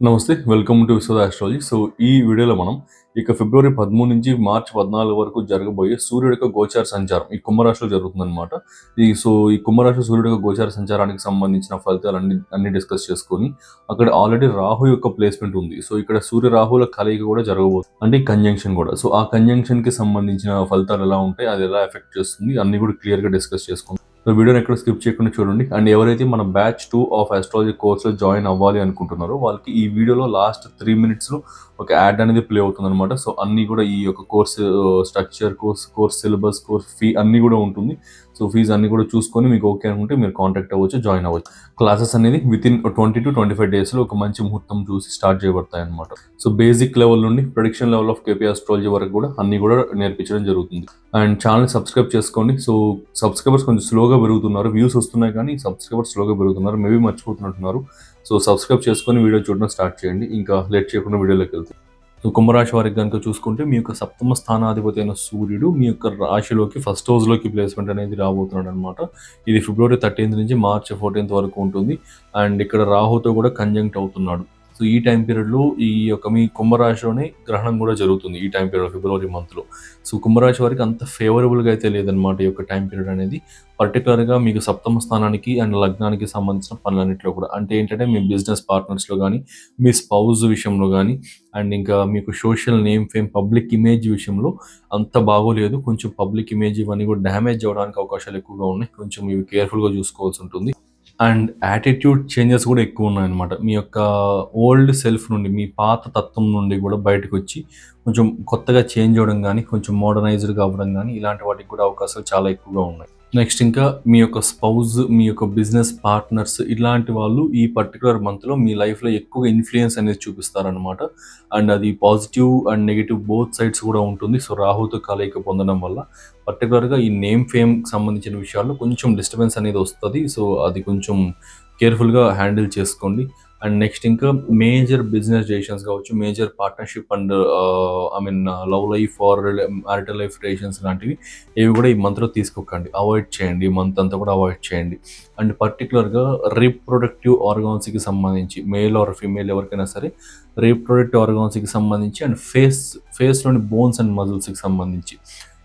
నమస్తే welcome to Vishwada astrology so ఈ వీడియోలో మనం ఇక ఫిబ్రవరి పదమూడు నుంచి మార్చి పద్నాలుగు వరకు జరగబోయే సూర్యుడి యొక్క గోచార సంచారం ఈ కుంభరాశిలో జరుగుతుందన్నమాట. ఈ సో ఈ కుంభరాశి సూర్యుడి యొక్క గోచార సంచారానికి సంబంధించిన ఫలితాలు అన్ని అన్ని డిస్కస్ చేసుకొని అక్కడ ఆల్రెడీ రాహు యొక్క ప్లేస్మెంట్ ఉంది. సో ఇక్కడ సూర్య రాహుల కలయిక కూడా జరగబోతుంది అంటే కంజంక్షన్ కూడా. సో ఆ కంజంక్షన్కి సంబంధించిన ఫలితాలు ఎలా ఉంటాయి అది ఎలా ఎఫెక్ట్ చేస్తుంది అన్ని కూడా క్లియర్గా డిస్కస్ చేసుకుందాం. సో వీడియోని ఎక్కడ స్కిప్ చేయకుండా చూడండి. అండ్ ఎవరైతే మన బ్యాచ్ టూ ఆఫ్ ఆస్ట్రాలజీ కోర్సులో జాయిన్ అవ్వాలి అనుకుంటున్నారో వాళ్ళకి ఈ వీడియోలో లాస్ట్ త్రీ మినిట్స్లో ఒక యాడ్ అనేది ప్లే అవుతుంది అనమాట సో అన్ని కూడా ఈ యొక్క course structure course course syllabus course fee అన్ని కూడా ఉంటుంది. సో ఫీజు అన్ని కూడా చూసుకొని మీకు ఓకే అనుకుంటే మీరు కాంటాక్ట్ అవ్వచ్చు జాయిన్ అవ్వచ్చు. క్లాసెస్ అనేది with in twenty two twenty five డేస్లో ఒక మంచి ముహూర్తం చూసి స్టార్ట్ చేయబడతాయి అనమాట సో బేసిక్ లెవెల్ నుండి prediction level of KP astrology వరకు కూడా అన్ని కూడా నేర్పించడం జరుగుతుంది. అండ్ ఛానల్ సబ్స్క్రైబ్ చేసుకోండి. సో సబ్స్క్రైబర్స్ కొంచెం స్లోగా పెరుగుతున్నారు. వ్యూస్ వస్తున్నాయి కానీ సబ్స్క్రైబర్స్ స్లోగా పెరుగుతున్నారు. మేబీ మర్చిపోతున్నట్టున్నారు. సో సబ్స్క్రైబ్ చేసుకొని వీడియో చూడడం స్టార్ట్ చేయండి. ఇంకా లేట్ చేయకుండా వీడియోలోకి వెళ్తాం. సో కుంభరాశి వారికి కనుక చూసుకుంటే మీ యొక్క సప్తమ స్థానాధిపతి అయిన సూర్యుడు మీ యొక్క రాశిలోకి ఫస్ట్ హౌస్లోకి ప్లేస్మెంట్ అనేది రాబోతున్నాడు అనమాట ఇది ఫిబ్రవరి థర్టీన్త్ నుంచి మార్చ్ ఫోర్టీన్త్ వరకు ఉంటుంది. అండ్ ఇక్కడ రాహుతో కూడా కంజంక్ట్ అవుతున్నాడు. సో ఈ టైం పీరియడ్లో ఈ యొక్క మీ కుంభరాశిలోనే గ్రహణం కూడా జరుగుతుంది ఈ టైం పీరియడ్ ఫిబ్రవరి మంత్లో సో కుంభరాశి వారికి అంత ఫేవరబుల్గా అయితే లేదనమాట ఈ యొక్క టైం పీరియడ్ అనేది. పర్టికులర్గా మీకు సప్తమ స్థానానికి అండ్ లగ్నానికి సంబంధించిన పనులన్నింటిలో కూడా. అంటే ఏంటంటే మీ బిజినెస్ పార్ట్నర్స్లో కానీ మీ స్పౌజ్ విషయంలో కానీ అండ్ ఇంకా మీకు social name fame public image విషయంలో అంత బాగోలేదు. కొంచెం పబ్లిక్ ఇమేజ్ ఇవన్నీ కూడా డ్యామేజ్ అవడానికి అవకాశాలు ఎక్కువగా ఉన్నాయి. కొంచెం ఇవి కేర్ఫుల్గా చూసుకోవాల్సి ఉంటుంది. అండ్ యాటిట్యూడ్ చేంజెస్ కూడా ఎక్కువ ఉన్నాయన్నమాట. మీ యొక్క ఓల్డ్ సెల్ఫ్ నుండి మీ పాత తత్వం నుండి కూడా బయటకు వచ్చి కొంచెం కొత్తగా చేంజ్ అవ్వడం కానీ కొంచెం మోడర్నైజ్డ్గా అవ్వడం కానీ ఇలాంటి వాటికి కూడా అవకాశాలు చాలా ఎక్కువగా ఉన్నాయి. నెక్స్ట్ ఇంకా మీ యొక్క స్పౌజ్ మీ యొక్క బిజినెస్ పార్ట్నర్స్ ఇలాంటి వాళ్ళు ఈ పర్టికులర్ మంత్లో మీ లైఫ్లో ఎక్కువ ఇన్ఫ్లుయెన్స్ అనేది చూపిస్తారనమాట అండ్ అది positive and negative both sides కూడా ఉంటుంది. సో రాహుతో కలయిక పొందడం వల్ల పర్టికులర్గా ఈ నేమ్ ఫేమ్ సంబంధించిన విషయాల్లో కొంచెం డిస్టర్బెన్స్ అనేది వస్తుంది. సో అది కొంచెం కేర్ఫుల్గా హ్యాండిల్ చేసుకోండి. అండ్ నెక్స్ట్ ఇంకా మేజర్ బిజినెస్ డెసిషన్స్ కావచ్చు major partnership and I mean love life or marital life relations లాంటివి ఇవి కూడా ఈ మంత్లో తీసుకోకండి. అవాయిడ్ చేయండి. ఈ మంత్ అంతా కూడా అవాయిడ్ చేయండి. అండ్ పర్టికులర్గా రీప్రొడక్టివ్ ఆర్గాన్స్కి సంబంధించి మేల్ ఆర్ ఫీమేల్ ఎవరికైనా సరే రీప్రొడక్టివ్ ఆర్గాన్స్కి సంబంధించి అండ్ ఫేస్ ఫేస్లోని బోన్స్ అండ్ మజిల్స్కి సంబంధించి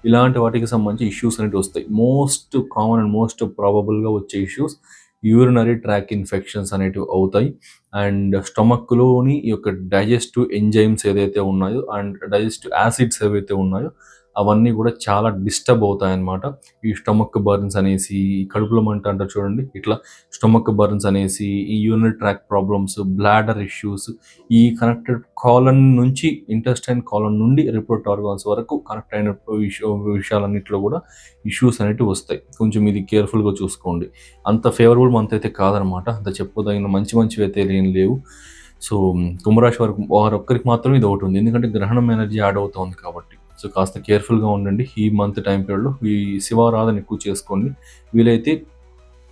ఇలాంటి వాటికి సంబంధించి ఇష్యూస్ అనేవి వస్తాయి. మోస్ట్ కామన్ అండ్ మోస్ట్ ప్రాబబుల్గా వచ్చే ఇష్యూస్ యూరినరీ ట్రాక్ ఇన్ఫెక్షన్స్ అనేటివి అవుతాయి. అండ్ స్టమక్లోని ఈ యొక్క డైజెస్టివ్ ఎంజైమ్స్ ఏదైతే ఉన్నాయో అండ్ డైజెస్టివ్ యాసిడ్స్ ఏవైతే ఉన్నాయో అవన్నీ కూడా చాలా డిస్టర్బ్ అవుతాయి అన్నమాట ఈ స్టమక్ బర్న్స్ అనేసి కడుపులో మంట అంటారు చూడండి ఇట్లా స్టమక్ బర్న్స్ అనేసి ఈ urinary tract problems bladder issues ఈ కనెక్టెడ్ కాలన్ నుంచి ఇంటెస్టైన్ కాలన్ నుండి రిపోర్ట్ ఆర్గాన్స్ వరకు కనెక్ట్ అయిన విషయాలన్నింటిలో కూడా ఇష్యూస్ అనేవి వస్తాయి. కొంచెం ఇది కేర్ఫుల్గా చూసుకోండి. అంత ఫేవరబుల్ మంత్ అయితే కాదనమాట అంత చెప్పుదగిన మంచి మంచివి అయితే ఏం లేవు. సో కుంభరాశి వరకు వారి ఒక్కరికి మాత్రం ఇది ఒకటి ఉంది. ఎందుకంటే గ్రహణం ఎనర్జీ యాడ్ అవుతుంది కాబట్టి. సో కాస్త కేర్ఫుల్గా ఉండండి ఈ మంత్ టైం పీరియడ్లో. ఈ శివారాధన ఎక్కువ చేసుకోండి. వీలైతే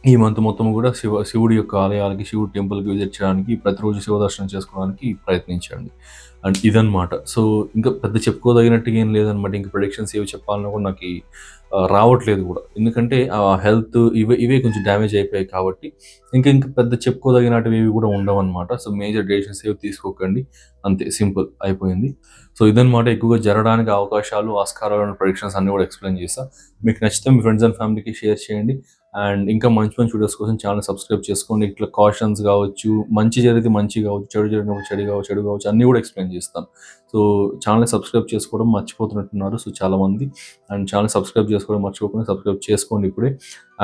ఈ మంత్ మొత్తం కూడా శివ శివుడి యొక్క ఆలయాలకి శివుడి టెంపుల్కి విజిట్ చేయడానికి ప్రతిరోజు శివ దర్శనం చేసుకోవడానికి ప్రయత్నించండి. అండ్ ఇదనమాట సో ఇంకా పెద్ద చెప్పుకోదగినట్టుగా ఏం లేదనమాట ఇంకా ప్రొడిక్షన్స్ ఏవి చెప్పాలన్నా కూడా నాకు రావట్లేదు కూడా. ఎందుకంటే ఆ హెల్త్ ఇవే ఇవే కొంచెం డ్యామేజ్ అయిపోయాయి కాబట్టి ఇంకా ఇంకా పెద్ద చెప్పుకోదగినటువంటి ఏవి కూడా ఉండవన్నమాట. సో మేజర్ డెసిషన్స్ ఏవి తీసుకోకండి. అంతే సింపుల్ అయిపోయింది. సో ఇదనమాట ఎక్కువగా జరగడానికి అవకాశాలు ఆస్కారాలు ప్రొడిక్షన్స్ అన్ని కూడా ఎక్స్ప్లెయిన్ చేస్తా. మీకు నచ్చితే మీ ఫ్రెండ్స్ అండ్ ఫ్యామిలీకి షేర్ చేయండి. అండ్ ఇంకా మంచి మంచి వీడియోస్ కోసం ఛానల్ సబ్స్క్రైబ్ చేసుకోండి. ఇట్లా కాషన్స్ కావచ్చు మంచి జరిగితే మంచి కావచ్చు చెడు జరిగినప్పుడు చెడు కావచ్చు చెడు కావచ్చు అన్నీ కూడా ఎక్స్ప్లెయిన్ చేస్తాను సో ఛానల్ సబ్స్క్రైబ్ చేసుకోవడం మర్చిపోతున్నట్టున్నారు. సో చాలామంది. అండ్ ఛానల్ సబ్స్క్రైబ్ చేసుకోవడం మర్చిపోకుండా సబ్స్క్రైబ్ చేసుకోండి ఇప్పుడే.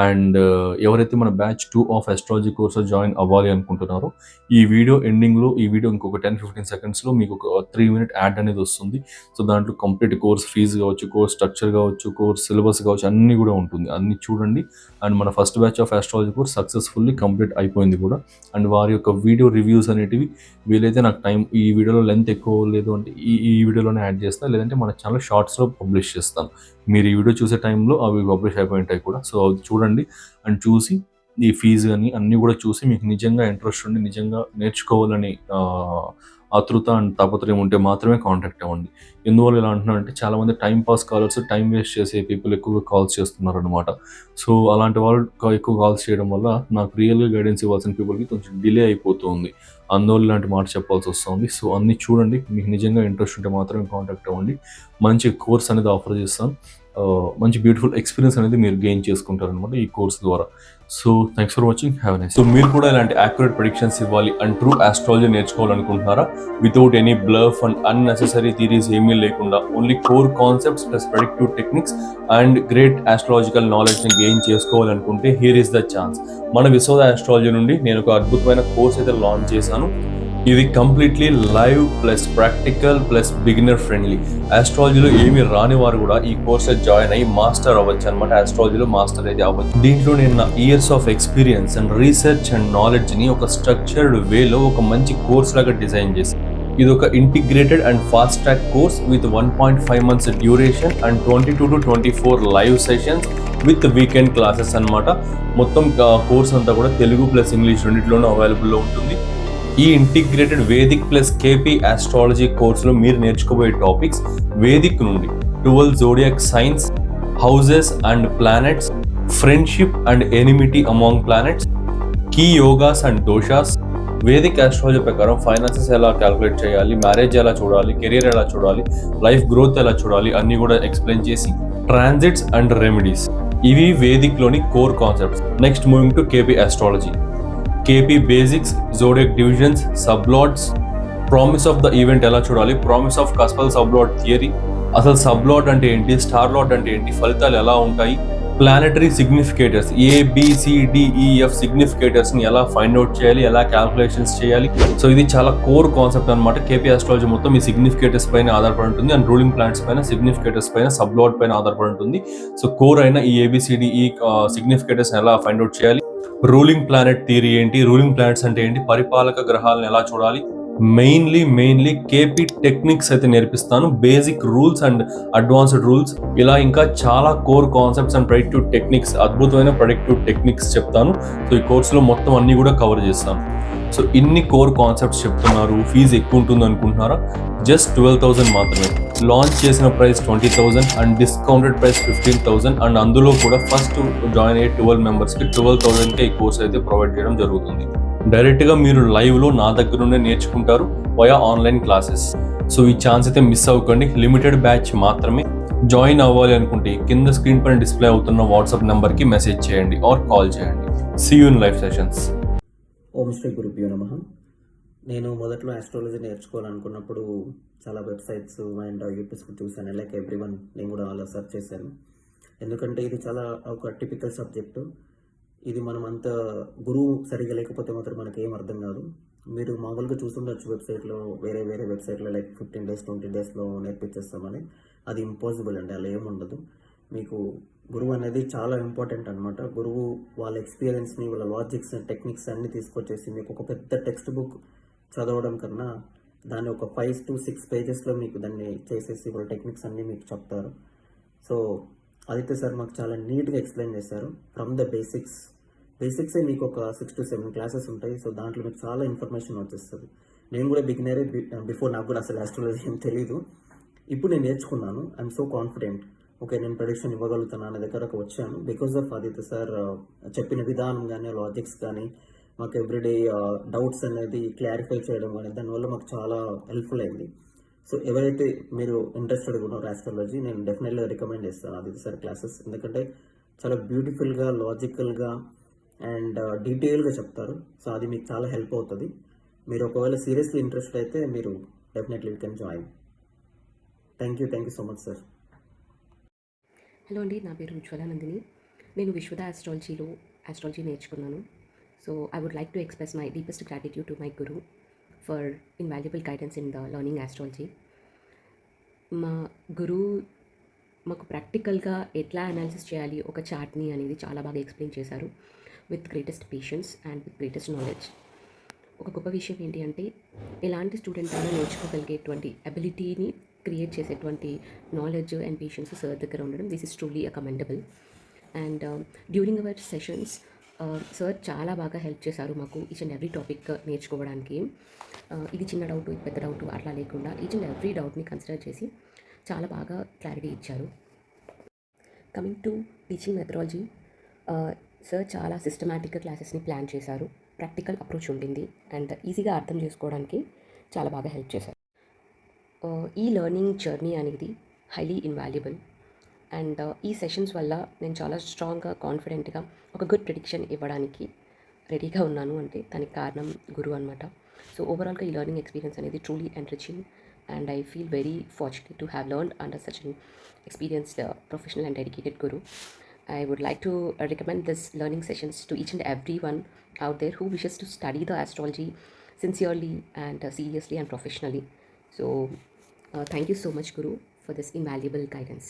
అండ్ uh, ఎవరైతే మన batch two of astrology course join అవ్వాలి అనుకుంటున్నారో ఈ వీడియో ఎండింగ్లో ఈ వీడియో ఇంకొక టెన్ ఫిఫ్టీన్ సెకండ్స్లో మీకు ఒక త్రీ మినిట్ యాడ్ అనేది వస్తుంది. సో దాంట్లో కంప్లీట్ కోర్స్ ఫీజు కావచ్చు కోర్స్ స్ట్రక్చర్ కావచ్చు కోర్స్ సిలబస్ కావచ్చు అన్నీ కూడా ఉంటుంది. అన్నీ చూడండి. అండ్ మన first batch of astrology course successfully complete అయిపోయింది కూడా. అండ్ వారి యొక్క వీడియో రివ్యూస్ అనేటివి వీలైతే నాకు టైం ఈ వీడియోలో లెంత్ ఎక్కువ లేదు అంటే ఈ ఈ వీడియోలోనే యాడ్ చేస్తాను లేదంటే మన ఛానల్ షార్ట్స్లో పబ్లిష్ చేస్తాను. మీరు ఈ వీడియో చూసే టైంలో అవి పబ్లిష్ అయిపోయి ఉంటాయి కూడా. సో అది చూడండి అండ్ చూసి ఈ ఫీజు కానీ అన్నీ కూడా చూసి మీకు నిజంగా ఇంట్రెస్ట్ ఉండి నిజంగా నేర్చుకోవాలని ఆతృత అండ్ తాపత్రయం ఉంటే మాత్రమే కాంటాక్ట్ అవ్వండి. ఎందువల్ల ఇలా అంటున్నానంటే చాలా మంది time pass callers time waste చేసే పీపుల్ ఎక్కువగా కాల్స్ చేస్తున్నారు అనమాట సో అలాంటి వాళ్ళు ఎక్కువ కాల్స్ చేయడం వల్ల నాకు రియల్గా గైడెన్స్ ఇవ్వాల్సిన పీపుల్కి కొంచెం డిలే అయిపోతుంది. అందువల్ల ఇలాంటి మాట చెప్పాల్సి వస్తుంది. సో అన్ని చూడండి. మీకు నిజంగా ఇంట్రెస్ట్ ఉంటే మాత్రమే కాంటాక్ట్ అవ్వండి. మంచి కోర్స్ అనేది ఆఫర్ చేస్తాను మంచి బ్యూటిఫుల్ ఎక్స్పీరియన్స్ అనేది మీరు గెయిన్ చేసుకుంటారు అనమాట ఈ కోర్స్ ద్వారా. So thanks for watching have nice so మీరు కూడా ఇలాంటి యాక్యురేట్ ప్రిడిక్షన్స్ ఇవ్వాలి and true astrology నేర్చుకోవాలనుకుంటున్నారా? Without any bluff and unnecessary theories ఏమీ లేకుండా only core concepts plus predictive techniques and great astrological నాలెడ్జ్ని గెయిన్ చేసుకోవాలనుకుంటే హియర్ ఇస్ ద ఛాన్స్ మన Vishwada astrology నుండి నేను ఒక అద్భుతమైన కోర్స్ అయితే లాంచ్ చేశాను. ఇది completely live plus practical plus beginner friendly ఆస్ట్రాలజీలో ఏమి రాని వారు కూడా ఈ కోర్స్ జాయిన్ అయ్యి మాస్టర్ అవ్వచ్చు అనమాట ఆస్ట్రాలజీలో మాస్టర్ అయితే అవ్వచ్చు. దీంట్లో నేను నా years of experience and research and నాలెడ్జ్ని ఒక స్ట్రక్చర్డ్ వేలో ఒక మంచి కోర్స్ లాగా డిజైన్ చేసి ఇది ఒక integrated and fast track course with one point five months duration and twenty two to twenty four live sessions with weekend classes అన్నమాట. మొత్తం కోర్స్ అంతా కూడా తెలుగు ప్లస్ ఇంగ్లీష్ రెండింటిలోనూ అవైలబుల్లో ఉంటుంది. ఈ integrated Vedic plus KP astrology కోర్సులో మీరు నేర్చుకోబోయే టాపిక్స్ వేదిక్ నుండి. Twelve zodiac signs houses and planets friendship and enmity among planets key yogas and doshas Vedic astrology ప్రకారం ఫైనాన్సెస్ ఎలా క్యాలిక్యులేట్ చేయాలి మ్యారేజ్ ఎలా చూడాలి కెరీర్ ఎలా చూడాలి లైఫ్ గ్రోత్ ఎలా చూడాలి అన్ని కూడా ఎక్స్ప్లెయిన్ చేసి ట్రాన్సిట్స్ అండ్ రెమెడీస్. ఇవి వేదిక్లోని core concepts. Next moving to KP astrology. KP basics zodiac divisions sublords promise of the event ఎలా చూడాలి? Promise of cuspal sublord theory అసలు సబ్లాట్ అంటే ఏంటి? స్టార్ లాట్ అంటే ఏంటి? ఫలితాలు ఎలా ఉంటాయి? Planetary significators A B C D E F సిగ్నిఫికేటర్స్ని సిగ్నిఫికేటర్స్ని ఎలా ఫైండ్ అవుట్ చేయాలి? ఎలా క్యాల్కులేషన్స్ చేయాలి? సో ఇది చాలా కోర్ కాన్సెప్ట్ అనమాట కేపీ ఆస్ట్రాలజీ మొత్తం ఈ సిగ్నిఫికేటర్స్ పైన ఆధారపడి ఉంటుంది. అండ్ రూలింగ్ ప్లాంట్స్ పైన సిగ్నిఫికేటర్స్ పైన సబ్లాట్ పైన ఆధారపడి ఉంటుంది. సో కోర్ అయిన ఈ ఏబిసిడి ఈ సిగ్నిఫికేటర్స్ ఎలా ఫైండ్ అవుట్ చేయాలి? రూలింగ్ ప్లానెట్ థియరీ ఏంటి? రూలింగ్ ప్లానెట్స్ అంటే ఏంటి? పరిపాలక గ్రహాలను ఎలా చూడాలి? మెయిన్లీ మెయిన్లీ కేపీ టెక్నిక్స్ అయితే నేర్పిస్తాను. Basic rules and advanced rules. ఇలా ఇంకా చాలా core concepts and productive techniques అద్భుతమైన ప్రొడక్టివ్ టెక్నిక్స్ చెప్తాను. సో ఈ కోర్సులో మొత్తం అన్ని కూడా కవర్ చేస్తాను. సో ఇన్ని కోర్ కాన్సెప్ట్స్ చెప్తున్నారు. ఫీజు ఎక్కువ ఉంటుంది అనుకుంటున్నారా జస్ట్ ట్వెల్వ్ థౌసండ్ మాత్రమే. లాంచ్ చేసిన price twenty thousand and discounted price fifteen thousand and అందులో కూడా ఫస్ట్ జాయిన్ అయ్యే ట్వెల్వ్ మెంబర్స్కి ట్వెల్వ్ థౌసండ్కే ఈ కోర్స్ అయితే ప్రొవైడ్ చేయడం జరుగుతుంది. డైరెక్ట్గా మీరు లైవ్లో నా దగ్గర నుండే నేర్చుకుంటారు వయా ఆన్లైన్ క్లాసెస్ సో ఈ ఛాన్స్ అయితే మిస్ అవ్వకండి. లిమిటెడ్ బ్యాచ్ మాత్రమే. జాయిన్ అవ్వాలి అనుకుంటే కింద స్క్రీన్ పైన డిస్ప్లే అవుతున్న వాట్సాప్ నెంబర్కి మెసేజ్ చేయండి ఆర్ కాల్ చేయండి. సీ యూ లైఫ్ సెషన్స్ ఓం శ్రీ గురుభ్యో నమ. నేను మొదట్లో ఆస్ట్రాలజీ నేర్చుకోవాలనుకున్నప్పుడు చాలా వెబ్సైట్స్ అండ్ యూట్యూబ్స్ చూశాను. లైక్ ఎవ్రీ వన్ నేను కూడా అలా సెర్చ్ చేశాను. ఎందుకంటే ఇది చాలా ఒక టిపికల్ సబ్జెక్టు. ఇది మనం అంత గురువు సరిగా లేకపోతే మాత్రం మనకి ఏం అర్థం కాదు. మీరు మామూలుగా చూస్తుండొచ్చు వెబ్సైట్లో వేరే వేరే వెబ్సైట్లో లైక్ ఫిఫ్టీన్ డేస్ ట్వంటీ డేస్లో నేర్పించేస్తామని. అది ఇంపాసిబుల్ అండి అలా ఏముండదు మీకు గురువు అనేది చాలా ఇంపార్టెంట్ అనమాట గురువు వాళ్ళ ఎక్స్పీరియన్స్ని వాళ్ళ లాజిక్స్ టెక్నిక్స్ అన్నీ తీసుకొచ్చేసి మీకు ఒక పెద్ద టెక్స్ట్ బుక్ చదవడం కన్నా దాన్ని ఒక ఫైవ్ టు సిక్స్ పేజెస్లో మీకు దాన్ని చేసేసి వాళ్ళ టెక్నిక్స్ అన్నీ మీకు చెప్తారు. సో ఆదిత్య సార్ మాకు చాలా నీట్గా ఎక్స్ప్లెయిన్ చేశారు. ఫ్రమ్ ద బేసిక్స్ బేసిక్సే మీకు ఒక సిక్స్ టు సెవెన్ క్లాసెస్ ఉంటాయి. సో దాంట్లో మీకు చాలా ఇన్ఫర్మేషన్ వచ్చేస్తుంది. నేను కూడా బిగినరే బిఫోర్ నాకు కూడా అసలు ఆస్ట్రాలజీ ఏం తెలియదు ఇప్పుడు నేను నేర్చుకున్నాను. ఐఎమ్ సో కాన్ఫిడెంట్ ఓకే నేను ప్రొడిక్షన్ ఇవ్వగలుగుతాను అనే దగ్గరకు వచ్చాను. Because of Aditya sir uh, చెప్పిన విధానం కానీ లాజిక్స్ కానీ మాకు ఎవ్రీడే డౌట్స్ అనేది క్లారిఫై చేయడం కానీ దానివల్ల మాకు చాలా హెల్ప్ఫుల్ అయింది. సో ఎవరైతే మీరు ఇంట్రెస్టెడ్ ఉన్నారో ఆస్ట్రాలజీ నేను డెఫినెట్గా రికమెండ్ చేస్తాను ఆదిత్య సార్ క్లాసెస్ ఎందుకంటే చాలా బ్యూటిఫుల్గా లాజికల్గా అండ్ డీటెయిల్గా చెప్తారు. సో అది మీకు చాలా హెల్ప్ అవుతుంది. మీరు ఒకవేళ సీరియస్లీ ఇంట్రెస్ట్ అయితే మీరు definitely you can join thank you thank you so much sir hello అండి నా పేరు ఉజ్వలానందిని నేను విశ్వద ఆస్ట్రాలజీలో ఆస్ట్రాలజీ నేర్చుకున్నాను. So I would like to express my deepest gratitude to my guru for invaluable guidance in the learning astrology మా గురువు మాకు ప్రాక్టికల్గా ఎట్లా అనాలిసిస్ చేయాలి ఒక చార్ట్ని అనేది చాలా బాగా ఎక్స్ప్లెయిన్ చేశారు with greatest patience and with greatest knowledge ఒక గొప్ప విషయం ఏంటి అంటే ఎలాంటి స్టూడెంట్ అయినా నేర్చుకోగలిగేటువంటి అబిలిటీని క్రియేట్ చేసేటువంటి నాలెడ్జ్ అండ్ పేషెన్స్ సార్ దగ్గర ఉండడం this is truly a commendable and during our sessions sir చాలా బాగా హెల్ప్ చేశారు మాకు ఈచ్ అండ్ ఎవ్రీ టాపిక్ నేర్చుకోవడానికి. ఇది చిన్న డౌట్ ఇది పెద్ద డౌట్ అట్లా లేకుండా ఈచ్ అండ్ ఎవ్రీ డౌట్ని కన్సిడర్ చేసి చాలా బాగా క్లారిటీ ఇచ్చారు. Coming to teaching methodology sir చాలా సిస్టమేటిక్గా క్లాసెస్ని ప్లాన్ చేశారు. ప్రాక్టికల్ అప్రోచ్ ఉండింది అండ్ ఈజీగా అర్థం చేసుకోవడానికి చాలా బాగా హెల్ప్ చేశారు. ఈ లెర్నింగ్ జర్నీ అనేది హైలీ ఇన్వాల్యుబుల్ అండ్ ఈ సెషన్స్ వల్ల నేను చాలా స్ట్రాంగ్గా కాన్ఫిడెంట్గా ఒక గుడ్ ప్రిడిక్షన్ ఇవ్వడానికి రెడీగా ఉన్నాను. అంటే దానికి కారణం గురు అనమాట సో ఓవరాల్గా ఈ లెర్నింగ్ ఎక్స్పీరియన్స్ అనేది truly enriching and I feel very fortunate to have learn under such an experienced professional and dedicated guru I would like to recommend this learning sessions to each and every one out there who wishes to study the astrology sincerely and seriously and professionally so thank you so much guru for this invaluable guidance